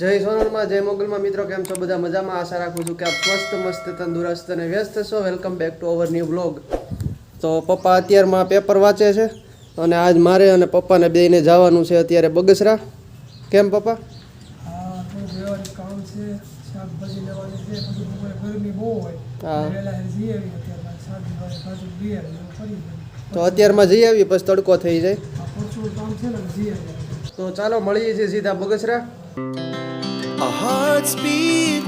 જય સોનલમાં જય મોગલમાં. મિત્રો કેમ છો? બધા મજામાં? આશા રાખું છું કે આપ સ્વસ્થ મસ્ત તંદુરસ્ત અને વ્યસ્ત છો. Welcome back to our new blog તો પપ્પા અત્યારમાં પેપર વાંચે છે અને આજ મારે અને પપ્પાને બેયને જવાનું છે અત્યારે બગસરા. કેમ પપ્પા? આવી આવી તો અત્યારમાં જઈ આવીએ પછી તડકો થઈ જાય. આવી તો ચાલો મળીએ છીએ સીધા Bagasara. Our hearts beat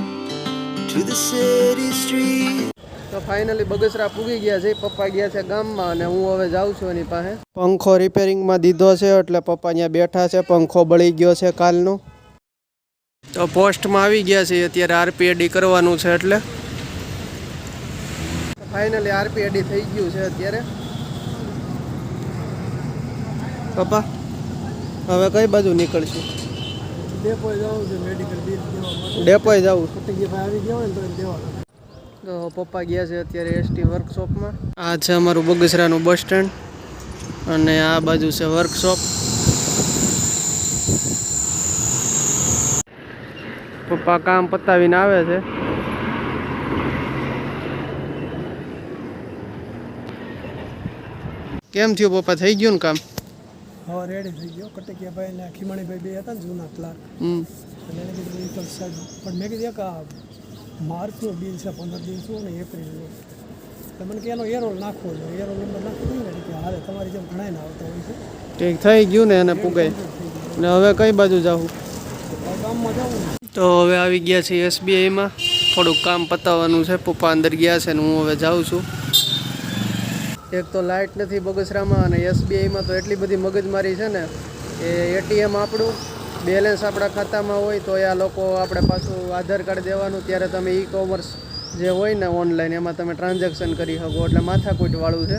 to the city street. તો ફાઇનલી બગસરા પૂગી ગયા છે. પપ્પા ગયા છે ગામમાં અને હું હવે જાઉં છું એની પાસે. પંખો રિપેરિંગમાં દીધો છે એટલે પપ્પા અહીંયા બેઠા છે. પંખો બળી ગયો છે કાલનો. તો પોસ્ટમાં આવી ગયા છે અત્યારે આરપીએડી કરવાનું છે એટલે. ફાઇનલી આરપીએડી થઈ ગયું છે અત્યારે. પપ્પા હવે કઈ બાજુ નીકળશું? ડેપોએ જવું છે મેડિકલ બિલ દેવા માટે. ડેપોએ જવું આવી ગયા હોય ને તો દેવા તો પપ્પા ગયા છે અત્યારે એસટી વર્કશોપમાં આ છે અમારું બગસરાનું બસ સ્ટેન્ડ અને આ બાજુ છે વર્કશોપ પપ્પા કામ પતાવીને આવે છે. કેમ થયું પપ્પા? થઈ ગયું ને કામ? હા રેડી થઈ ગયો કટકિયા ભાઈ ને ખીમાણીભાઈ બે હતા ને જૂના ક્લાર્ક હમ. એટલે એને કીધું એ સાહેબ પણ મેં કીધું કે આ માર્ચનું બિલ છે પંદર દિવસનું અને એપ્રિલનું. તો મને કે એનો એરોલ નાખવો છે એરોલ નંબર નાખવો ને? કે હારે તમારી જેમ ઘણા ના આવતા હોય છે. ઠીક થઈ ગયું ને એને પુગાઈ. ને હવે કઈ બાજુ જાવું? તો ગામમાં જવું તો હવે આવી ગયા છે એસબીઆઈમાં થોડુંક કામ પતાવવાનું છે. પપ્પા અંદર ગયા છે ને હું હવે જાઉં છું. એક તો લાઇટ નથી બગસરામાં અને એસબીઆઈમાં તો એટલી બધી મગજમારી છે ને એ એટીએમ આપણું, બેલેન્સ આપણા ખાતામાં હોય તો એ આ લોકો આપણે પાછું આધાર કાર્ડ દેવાનું, ત્યારે તમે ઈ કોમર્સ જે હોય ને ઓનલાઈન એમાં તમે ટ્રાન્ઝેક્શન કરી શકો, એટલે માથાકૂટવાળું છે.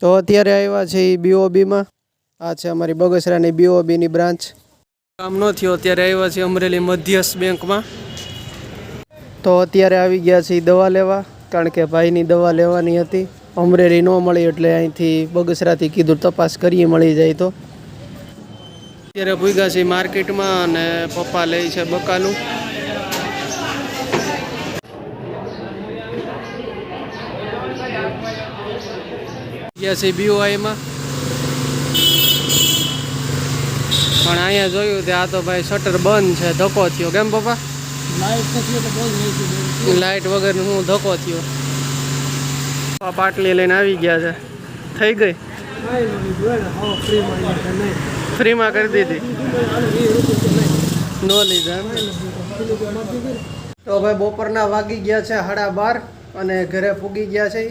તો અત્યારે આવ્યા છે એ બીઓબીમાં આ છે અમારી બગસરાની બીઓબીની બ્રાન્ચ કામ ન થયો, અત્યારે આવ્યા છે અમરેલી મધ્યસ્થ બેંકમાં. તો અત્યારે આવી ગયા છે દવા લેવા, કારણ કે ભાઈની દવા લેવાની હતી. અમરેલી ન મળી એટલે અહીંથી બગસરાથી કીધું તપાસ કરીએ મળી જાય તો. અત્યારે ભૂગા છે માર્કેટમાં અને પપ્પા લે છે બકાલું. ગયા છે બીઓઆઈમાં પણ અહીંયા જોયું કે આ તો ભાઈ શટર બંધ છે ધક્કો થયો. કેમ પપ્પા? લાઈટ લાઇટ વગર હું ધક્કો થયો. પાટલી લઈને આવી ગયા છે. થઈ ગઈ? ફ્રીમાં કરી દીધી. નો લીધા તો ભાઈ બપોરના વાગી ગયા છે સાડા બાર અને ઘરે પૂગી ગયા છે.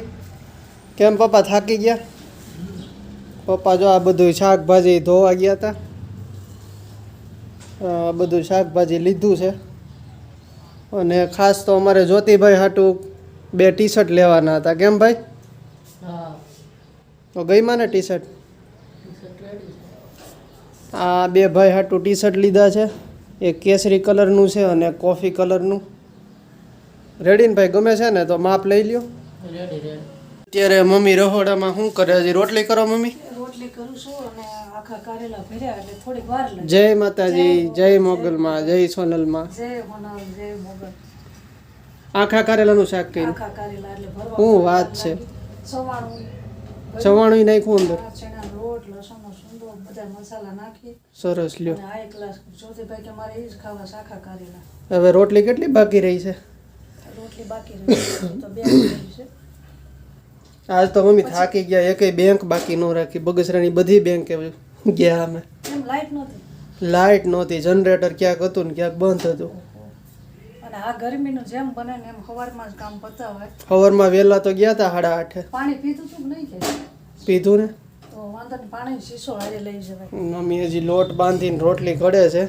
કેમ પપ્પા, થાકી ગયા? પપ્પા જો આ બધું શાકભાજી ધોવા ગયા હતા. બધું શાકભાજી લીધું છે. અને ખાસ તો અમારે જ્યોતિભાઈ હાટું બે ટી શર્ટ લેવાના હતા. કેમ ભાઈ? તો ગઈ ને ટી શર્ટ આ બે ભાઈ હાટું ટી શર્ટ લીધા છે. એક કેસરી કલરનું છે અને કોફી કલરનું. રેડી ને ભાઈ? ગમે છે ને તો માપ લઈ લ્યો. અત્યારે મમ્મી રહોડામાં શું કરે હજી રોટલી કરો મમ્મી. રોટલી કરું છું અને આખા કારેલા ભર્યા એટલે થોડીક વાર લાગે. જય માતાજી જય મોગલમાં જય સોનલમાં. જય હોનાર જય મોગલ. આખા કારેલાનું શાક કર્યું. આખા કારેલા એટલે ભરવા શું વાત છે. સવાણું ચવાણું નાખ્યું અંદર. રોટ લસણનો સુંદો બધા મસાલા નાખી. સરસ લ્યો. આ એક ગ્લાસ જ્યોતિભાઈ કે મારે એ જ ખાવા આખા કારેલા હવે રોટલી કેટલી બાકી રહી છે? રોટલી બાકી રહી છે. તો બે છે. આજ તો મમ્મી થાકી ગયા એકેય બેંક બાકી ન રાખી. બગસરાની બધી બેંકે ગયા અમે. એમ લાઈટ નહોતી. લાઇટ નહોતી. જનરેટર ક્યાંક હતું ને ક્યાંક બંધ હતું. અને આ ગરમીનું જેમ બને ને એમ સવારમાં જ કામ પતાવે સવારમાં વહેલા તો ગયા હતા સાડા આઠે. પાણી પીધું તું નહીં કે? પીધું ને? તો વાંધો ને પાણી શીશો હારે લઈ જવાય. મમ્મી હજી લોટ બાંધીને રોટલી ઘડે છે.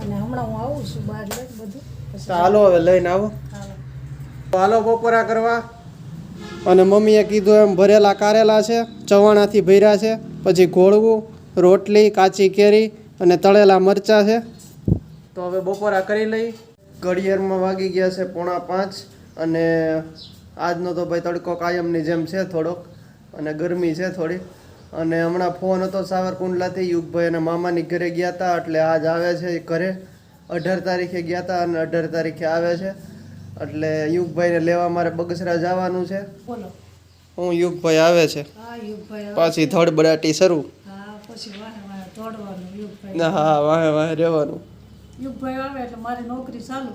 અને હમણાં હું આવું છું બહાર લઈ બધું. ચાલો હાલો હવે લઈને આવો. હાલો બપોરા કરવા. અને મમ્મીએ કીધું એમ ભરેલા કારેલા છે ચવાણાથી ભર્યા છે પછી ઘોળવું રોટલી કાચી કેરી અને તળેલા મરચાં છે. તો હવે બપોરા કરી લઈ. ઘડિયાળમાં વાગી ગયા છે પોણા પાંચ અને આજનો તો ભાઈ તડકો કાયમની જેમ છે થોડોક અને ગરમી છે થોડી. અને હમણાં ફોન હતો સાવરકુંડલાથી યુગભાઈ અને મામાની ઘરે ગયા હતા એટલે આજ આવે છે એ ઘરે. અઢાર તારીખે ગયા હતા અને અઢાર તારીખે આવે છે. એટલે યુગભાઈને લેવા મારે બગસરા જવાનું છે. હું યુગભાઈ આવે છે. પાછી થડ બડાટી શરૂ. પછી વાહે વાહે દોડવાનું યુગભાઈ. ના હા વાહે વાહે રહેવાનું. યુગભાઈ આવે એટલે મારી નોકરી ચાલુ.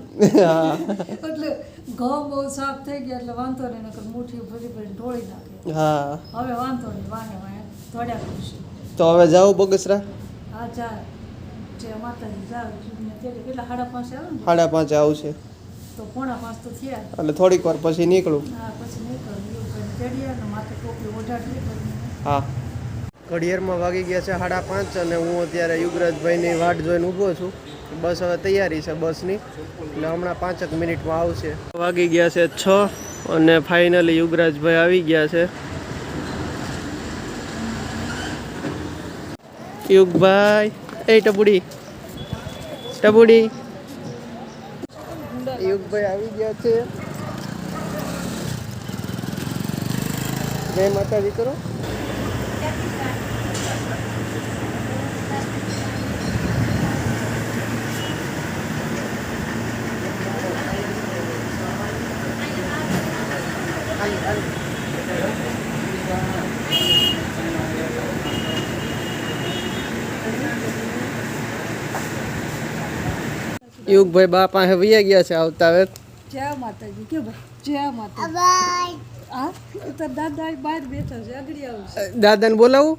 એટલે ઘઉં બહુ સાફ થઈ ગયા એટલે વાંધો નહીં નકર મુઠ્ઠી ભરી ભરી ઢોળી નાખે. હા. હવે વાંધો નહીં વાહે દોડ્યા કરશું. તો હવે જાઉં બગસરા? હા જા. જે માતાજી જાવ કેટલા સાડા પાંચ આવે ને? સાડા પાંચે આવશે તો પોણા પાંચ તો થયા. એટલે થોડીક વાર પછી નીકળું. હા પછી નીકળું. યુગભાઈને તેડીએ ને માથે ટોપી ઓઢાડીએ હા. ઘડિયાળમાં વાગી ગયા છે સાડા પાંચ અને હું અત્યારે યુગરાજભાઈની વાટ જોઈને ઊભો છું. બસ હવે તૈયારી છે બસની. એટલે હમણાં પાંચેક મિનિટમાં આવશે. વાગી ગયા છે છ અને ફાઇનલી યુગરાજભાઈ આવી ગયા છે. યુગભાઈ એ ટબુડી ટબુડી. યુગભાઈ આવી ગયા છે. જય માતાજી કરો. યુગભાઈ બા પાસે વૈયા ગયા છે આવતા હવે. જય માતાજી કે ભાઈ? જય માતાજી. હા? એ તો દાદા બહાર બેઠા છે આગળ આવશે દાદાને બોલાવું?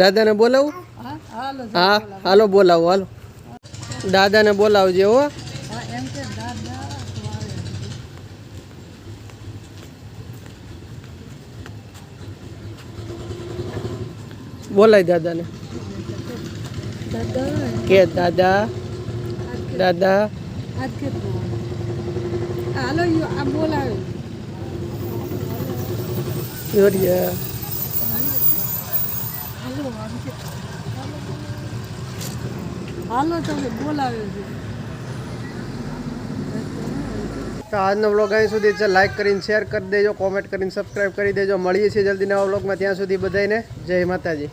દાદાને બોલાવું? હા હાલો હા હાલો બોલાવો હાલો. દાદાને બોલાવજે હો. હા એમ કે દાદા તો આવે. બોલાય દાદાને. દાદા કે દાદા દાદા. જોરિયા હાલો તમે બોલાવે તો આજનો વ્લોગ અહીં સુધી છે. લાઈક કરીને શેર કરી દેજો કોમેન્ટ કરીને સબસ્ક્રાઈબ કરી દેજો. મળીએ છીએ જલ્દી નવા વ્લોગમાં ત્યાં સુધી બધાને જય માતાજી.